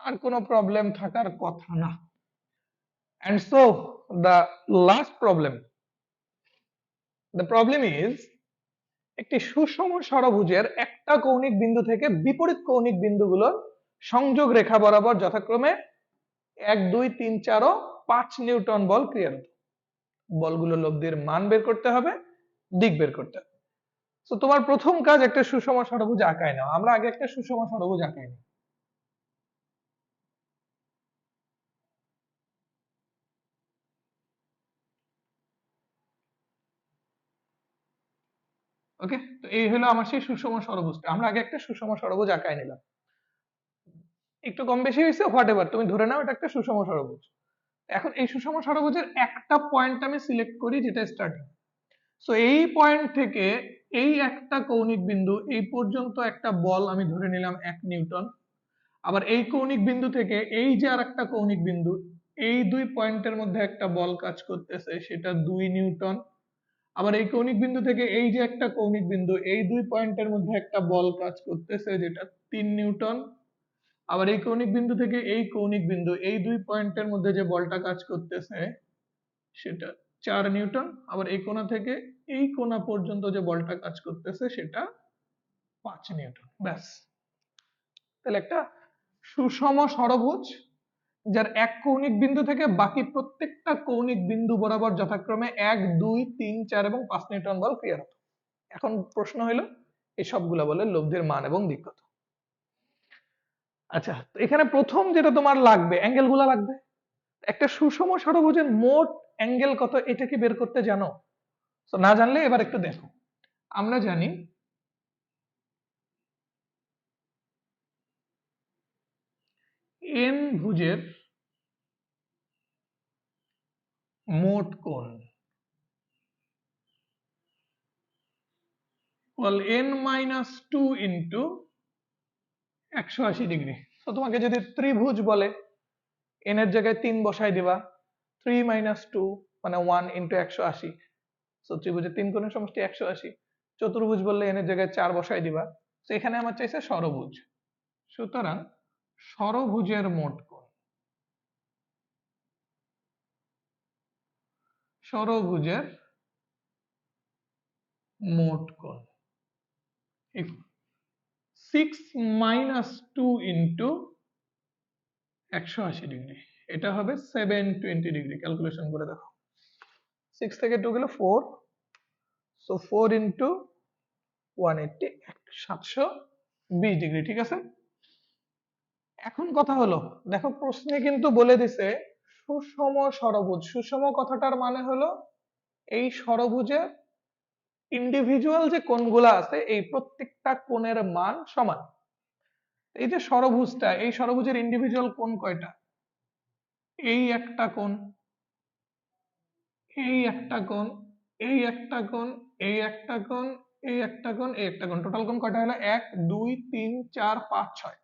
আর কোনো প্রবলেম থাকার কথা না। And so, the last problem, the problem is, একটি সুষম ষড়ভুজের একটা কৌণিক বিন্দু থেকে বিপরীত কৌণিক বিন্দুগুলোর সংযোগ রেখা বরাবর যথাক্রমে এক, দুই, তিন, চার ও পাঁচ নিউটন বল ক্রিয়ারত বলগুলো লব্ধির মান বের করতে হবে, দিক বের করতে হবে। তো তোমার প্রথম কাজ একটা সুষম ষড়ভুজ আঁকায় নাও। আমরা আগে একটা সুষম ষড়ভুজ আঁকাই নিই ওকে তো এই হলো আমার সেই সুষম ষড়ভুজটা আমরা আগে একটা সুষম ষড়ভুজ আঁকায় নিলাম। একটু কম বেশি হয়েছে হোয়াট এভার তুমি ধরে নাও এটা একটা সুষম ষড়ভুজ এখন এই সুষম ষড়ভুজের একটা পয়েন্ট আমি সিলেক্ট করি যেটা স্টার্টিং সো এই পয়েন্ট থেকে এই একটা কৌণিক বিন্দু, এই পর্যন্ত একটা বল আমি ধরে নিলাম এক নিউটন। আবার এই কৌণিক বিন্দু থেকে এই যে আর একটা কৌণিক বিন্দু, এই দুই পয়েন্টের মধ্যে একটা বল কাজ করতেছে, সেটা দুই নিউটন। আবার এই কৌণিক বিন্দু থেকে এই যে একটা কৌণিক বিন্দু, এই দুই পয়েন্টের মধ্যে একটা বল কাজ করতেছে যেটা তিন নিউটন। আবার এই কৌণিক বিন্দু থেকে এই কৌণিক বিন্দু, এই দুই পয়েন্টের মধ্যে যে বলটা কাজ করতেছে সেটা চার নিউটন। আবার এই কোণা থেকে এই কোণা পর্যন্ত যে বলটা কাজ করতেছে সেটা পাঁচ নিউটন। ব্যাস। তাহলে একটা সুষম ষড়ভুজ যার এক কৌণিক বিন্দু থেকে বাকি প্রত্যেকটা কৌণিক বিন্দু বরাবর যথাক্রমে এক, দুই, তিন, চার এবং পাঁচ নিউটন বল ক্রিয়ারত এখন প্রশ্ন হলো এই সবগুলা বলে লব্ধির মান এবং দিক কত? আচ্ছা এখানে প্রথম যেটা তোমার লাগবে অ্যাঙ্গেলগুলা লাগবে। একটা সুষম ষড়ভুজের মোট অ্যাঙ্গেল কত এটা কি বের করতে জানো? তো না জানলে এবার একটু দেখো। আমরা জানি এন ভুজের মোট কোণ? N minus 2 into একশো আশি ডিগ্রি তো তোমাকে যদি ত্রিভুজ বলে, n এর জায়গায় তিন বসাই দিবা থ্রি মাইনাস টু মানে ওয়ান ইন্টু একশো আশি। তো ত্রিভুজের তিন কোণের সমষ্টি একশো আশি। চতুর্ভুজ বললে এর জায়গায় চার বসাই দিবা। তো এখানে আমার চাইছে ষড়ভুজ সুতরাং ষড়ভুজের মোট কোণ ষড়ভুজের মোট কোণ সিক্স মাইনাস টু ইন্টু একশো আশি ডিগ্রি। এটা হবে সেভেন টোয়েন্টি ডিগ্রি। ক্যালকুলেশন করে দেখো। সিক্স থেকে টু গেলে four so four into one eighty সাতশো বিশ ডিগ্রি, ঠিক আছে? এখন কথা হলো, দেখো প্রশ্নে কিন্তু বলে দিছে সুষম ষড়ভুজ সুষম কথাটার মানে হলো এই ষড়ভুজের ইন্ডিভিজুয়াল যে কোণগুলো আছে, এই প্রত্যেকটা কোণের মান সমান। এই যে ষড়ভুজটা এই ষড়ভুজের ইন্ডিভিজুয়াল কোণ কয়টা? এই একটা কোণ, এই একটা কোণ, এই একটা কোণ, এই একটা কোণ, এই একটা কোণ, এই একটা কোণ। টোটাল কোণ কয়টা হলো? এক, দুই, তিন, চার, পাঁচ, ছয়।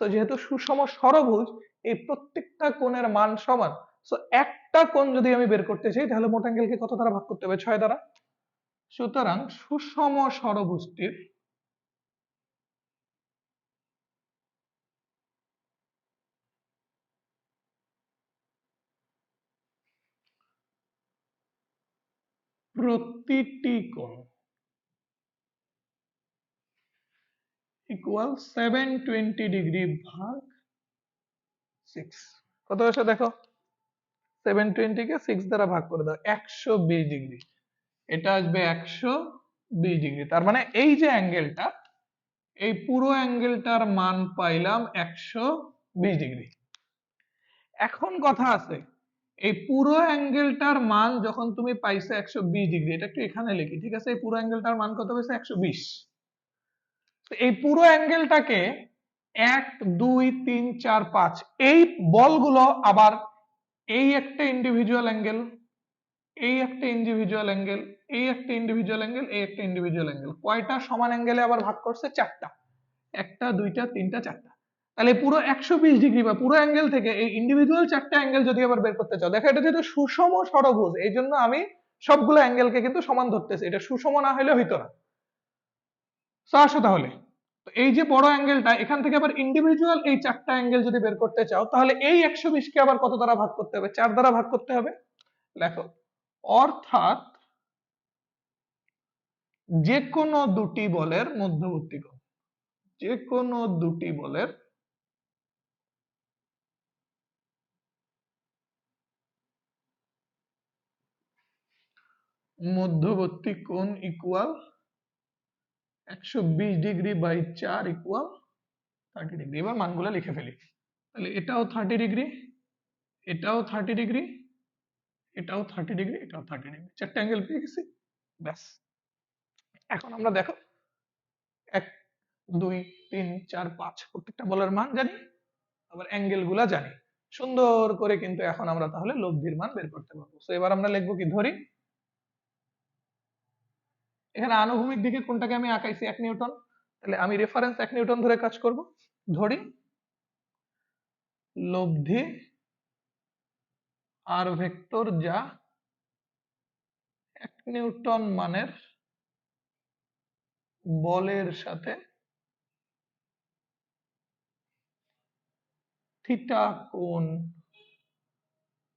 সো যেহেতু সুষম ষড়ভুজ এই প্রত্যেকটা কোণের মান সমান। সো একটা কোণ যদি আমি বের করতে চাই, তাহলে মোট অ্যাঙ্গেলকে কত দ্বারা ভাগ করতে হবে? ছয় দ্বারা। সুতরাং সুষম ষড়ভুজটির প্রতিটি কোণ ইকুয়াল সেভেন টোয়েন্টি ডিগ্রি ভাগ কত হয়েছে দেখো? সেভেন টোয়েন্টিকে সিক্স দ্বারা ভাগ করে দাও, একশো বিশ ডিগ্রি। এটা আসবে একশো বিশ ডিগ্রি। তার মানে এই যে অ্যাঙ্গেলটা এই পুরো অ্যাঙ্গেলটার মান পাইলাম একশো বিশ ডিগ্রি। এখন কথা আছে, এই পুরো অ্যাঙ্গেলটার মান যখন তুমি পাইছো একশো বিশ ডিগ্রি, এটা একটু এখানে লিখি, ঠিক আছে? এই পুরো অ্যাঙ্গেলটার মান কত হয়েছে? একশো বিশ। এই পুরো অ্যাঙ্গেলটাকে এক, দুই, তিন, চার, পাঁচ। এই বলগুলো আবার এই একটা ইন্ডিভিজুয়াল অ্যাঙ্গেল এই একটা ইন্ডিভিজুয়াল অ্যাঙ্গেল এই একটা ইন্ডিভিজুয়াল অ্যাঙ্গেল এই একটা ইন্ডিভিজুয়াল অ্যাঙ্গেল কয়টা সমান অ্যাঙ্গেলে আবার ভাগ করছে? চারটা। একটা, দুইটা, তিনটা, চারটা। তাহলে পুরো একশো বিশ ডিগ্রি বা পুরো অ্যাঙ্গেল থেকে এই ইন্ডিভিজুয়াল চারটা অ্যাঙ্গেল যদি আবার বের করতে চাও, দেখো এটা যেহেতু সুষম ষড়ভুজ এই জন্য আমি সবগুলো অ্যাঙ্গেলকে কিন্তু সমান ধরতেছি। এটা সুষম না হলে হইতো না। আসো তাহলে। তো এই যে বড় অ্যাঙ্গেলটা এখান থেকে আবার ইন্ডিভিজুয়াল এই চারটা অ্যাঙ্গেল যদি বের করতে চাও, তাহলে এই একশো বিশকে আবার কত দ্বারা ভাগ করতে হবে? চার দ্বারা ভাগ করতে হবে? লেখো, অর্থাৎ যে কোনো দুটি বলের মধ্যবর্তী কোণ যে কোনো দুটি বলের মধ্যবর্তী কোণ ইকুয়াল একশো বিশ ডিগ্রি বাই চার ইকুয়াল থার্টি ডিগ্রি। এবার মানগুলো লিখে ফেলি। তাহলে এটাও থার্টি ডিগ্রি, এটাও থার্টি ডিগ্রি, এটাও থার্টি ডিগ্রি, এটাও থার্টি ডিগ্রি। চারটে অ্যাঙ্গেল পেয়ে গেছি। ব্যাস। এখন আমরা দেখো, এক, দুই, তিন, চার, পাঁচ, প্রত্যেকটা বলের মান জানি, আবার অ্যাঙ্গেলগুলা জানি। সুন্দর করে কিন্তু এখন আমরা তাহলে লব্ধির মান বের করতে পারব। তো এবার আমরা লিখব কি ধরি? এখানে আনুভূমিক দিকে কোনটাকে আমি আঁকাইছি? এক নিউটন। তাহলে আমি রেফারেন্স এক নিউটন ধরে কাজ করব। ধরি, লব্ধি আর ভেক্টর যা এক নিউটন মানের বলের সাথে থিটা কোণ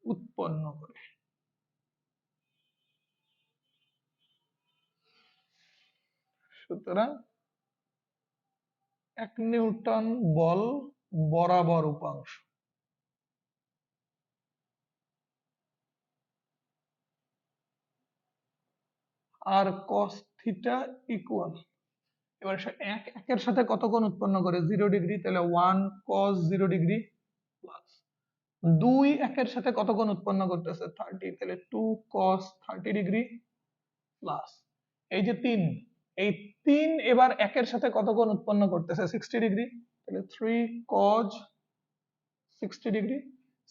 উৎপন্ন করে। সুতরাং এক নিউটন বল বরাবর উপাংশ। আর cos থিটা ইকুয়াল এবার এক, একের সাথে কত কোণ উৎপন্ন করে? জিরো ডিগ্রি তাহলে one cos zero degree plus দুই একের সাথে কত কোণ উৎপন্ন করতেছে? থার্টি তাহলে two cos thirty degree plus এই যে তিন এই তিন এবার একের সাথে কত কোণ উৎপন্ন করতেছে? সিক্সটি ডিগ্রি তাহলে three cos sixty degree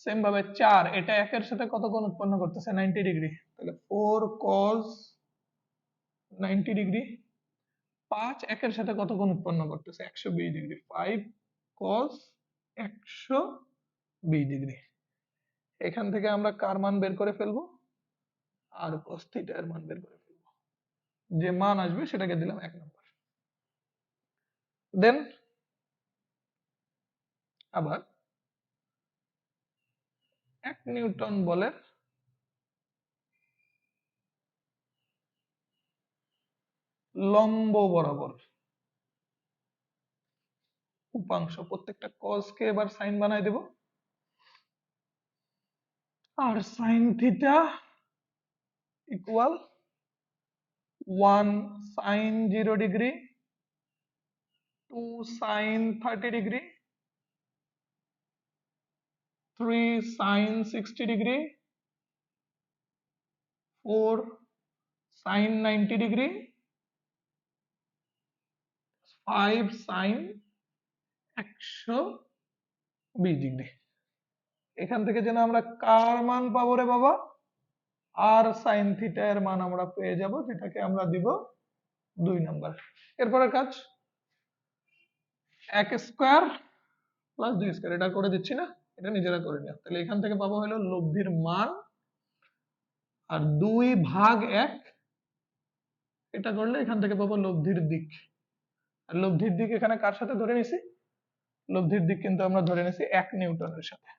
same ভাবে চার, এটা একের সাথে কত কোণ উৎপন্ন করতেছে? নাইনটি ডিগ্রি তাহলে ফোর cos নাইনটি ডিগ্রি পাঁচ একের সাথে কত কোণ উৎপন্ন করতেছে? একশো বিশ ডিগ্রি ফাইভ cos একশো বিশ ডিগ্রি এখান থেকে আমরা কার মান বের করে ফেলব? আর cos থিটা এর মান বের করে যে মান আসবে সেটাকে দিলাম এক নম্বর। দেন আবার এক নিউটন বলের লম্ব বরাবর উপাংশ প্রত্যেকটা কে এবার সাইন বানাই দেব। আর sine theta equal one sine zero degree two sine thirty degree three sine sixty degree four sine ninety degree five sine একশো বিশ ডিগ্রি এখান থেকে যেন আমরা কার মান পাবো রে বাবা আর সাইন থিটা এর মান আমরা পেয়ে যাব, যেটাকে আমরা দিব দুই নাম্বার এরপরে কাজ, এক স্কোয়ার প্লাস দুই স্কোয়ার এটা করে দিচ্ছি না, এটা নিজেরা করে নিও। তাহলে এখান থেকে পাবো হলো লব্ধির মান, আর দুই ভাগ এক, এটা করলে এখান থেকে পাবো লব্ধির দিক। আর লব্ধির দিক এখানে কার সাথে ধরে নিছি? লব্ধির দিক কিন্তু আমরা ধরে নিছি এক নিউটনের সাথে।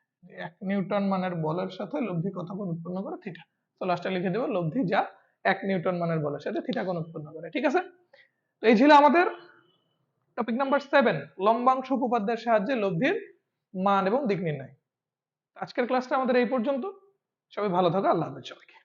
এক নিউটন মানের বলের সাথে লব্ধি কত উৎপন্ন করে থিটা তো লাস্টে লিখে দেবো, লব্ধি যা এক নিউটন মানের বলের সাথে থিটা কোণ উৎপন্ন করে, ঠিক আছে? তো এই ছিল আমাদের টপিক নাম্বার সেভেন লম্বাংশ উপপাদ্যের সাহায্যে লব্ধির মান এবং দিক নির্ণয়। আজকের ক্লাসটা আমাদের এই পর্যন্ত। সবাই ভালো থাকো, আল্লাহ হাফেজ সবাইকে।